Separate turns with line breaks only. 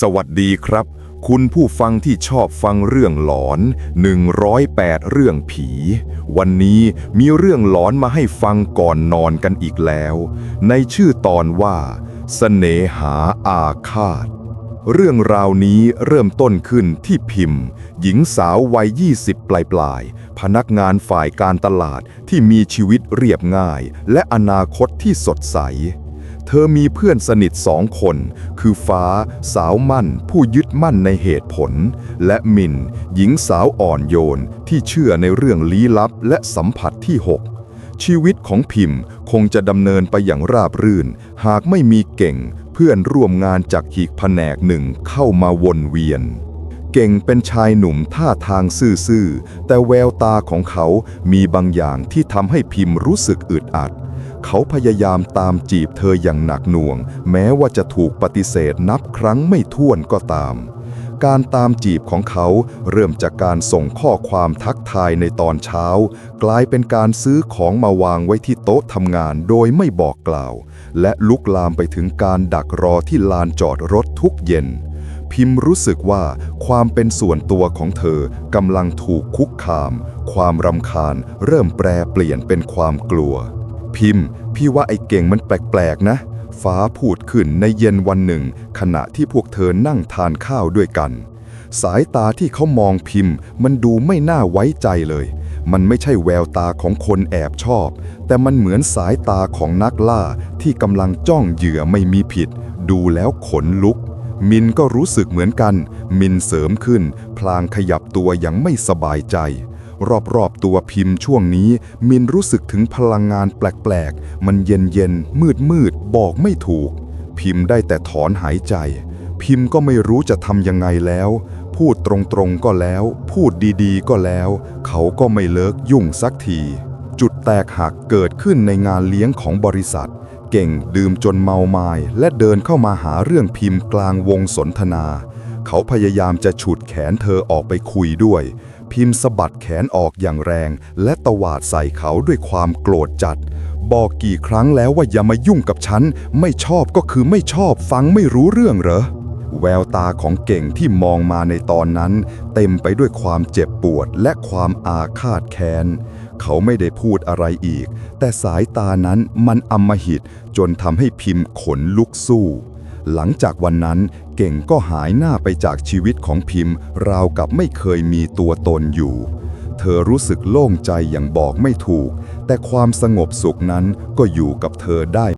สวัสดีครับ คุณผู้ฟังที่ชอบฟังเรื่องหลอน 108 เรื่องผี วันนี้มีเรื่องหลอนมาให้ฟังก่อนนอนกันอีกแล้ว ในชื่อตอนว่าสเสน่หาอาฆาต เรื่องราวนี้เริ่มต้นขึ้นที่พิมพ์ หญิงสาววัย 20 ปลายๆพนักงานฝ่ายการตลาดที่มีชีวิตเรียบง่าย และอนาคตที่สดใส เธอมีเพื่อนสนิทสองคน คือฟ้า สาวมั่น ผู้ยึดมั่นในเหตุผล และมิน หญิงสาวอ่อนโยน ที่เชื่อในเรื่องลี้ลับและสัมผัสที่หกชีวิตของพิมพ์คงจะดำเนินไปอย่างราบรื่น หากไม่มีเก่ง เพื่อนร่วมงานจากอีกแผนกหนึ่งเข้ามาวนเวียนเก่งเป็นชายหนุ่มท่าทางซื่อๆ แต่แววตาของเขามีบางอย่างที่ทำให้พิมพ์รู้สึกอึดอัด เขาพยายามตามจีบเธออย่างหนักหน่วง แม้ว่าจะถูกปฏิเสธนับครั้งไม่ถ้วนก็ตาม การตามจีบของเขาเริ่มจากการส่งข้อความทักทายในตอนเช้า กลายเป็นการซื้อของมาวางไว้ที่โต๊ะทำงานโดยไม่บอกกล่าว และลุกลามไปถึงการดักรอที่ลานจอดรถทุกเย็นพิมพ์รู้สึกว่าความเป็นส่วนตัวของเธอกำลังถูกคุกคาม ความรำคาญเริ่มแปรเปลี่ยนเป็นความกลัว พิมพ์ พี่ว่าไอ้เก่งมันแปลกๆนะ ฟ้าพูดขึ้นในเย็นวันหนึ่ง ขณะที่พวกเธอนั่งทานข้าวด้วยกัน สายตาที่เขามองพิมพ์ มันดูไม่น่าไว้ใจเลย มันไม่ใช่แววตาของคนแอบชอบ แต่มันเหมือนสายตาของนักล่าที่กำลังจ้องเหยื่อไม่มีผิด ดูแล้วขนลุกมินก็รู้สึกเหมือนกัน มินเสริมขึ้น พลางขยับตัวอย่างไม่สบายใจ รอบๆตัวพิมพ์ช่วงนี้ มินรู้สึกถึงพลังงานแปลกๆ มันเย็นๆ มืดๆ บอกไม่ถูก พิมพ์ได้แต่ถอนหายใจ พิมพ์ก็ไม่รู้จะทำยังไงแล้ว พูดตรงๆก็แล้ว พูดดีๆ ก็แล้ว เขาก็ไม่เลิกยุ่งสักที จุดแตกหักเกิดขึ้นในงานเลี้ยงของบริษัท เก่งดื่มจนเมาไมา้และเดินเข้ามาหาเรื่องพิมพ์กลางวงสนทนา เขาพยายามจะฉุดแขนเธอออกไปคุยด้วย พิมพ์สะบัดแขนออกอย่างแรง และตวาดใส่เขาด้วยความโกรธจัด บอกกี่ครั้งแล้วว่าอย่ามายุ่งกับฉัน ไม่ชอบก็คือไม่ชอบฟังไม่รู้เรื่องเหรอ แววตาของเก่งที่มองมาในตอนนั้น เต็มไปด้วยความเจ็บปวดและความอาฆาตแค้นเขาไม่ได้พูดอะไรอีก แต่สายตานั้นมันอำมหิตจนทำให้พิมพ์ขนลุกสู้ หลังจากวันนั้นเก่งก็หายหน้าไปจากชีวิตของพิมพ์ ราวกับไม่เคยมีตัวตนอยู่ เธอรู้สึกโล่งใจอย่างบอกไม่ถูก แต่ความสงบสุขนั้นก็อยู่กับเธอได้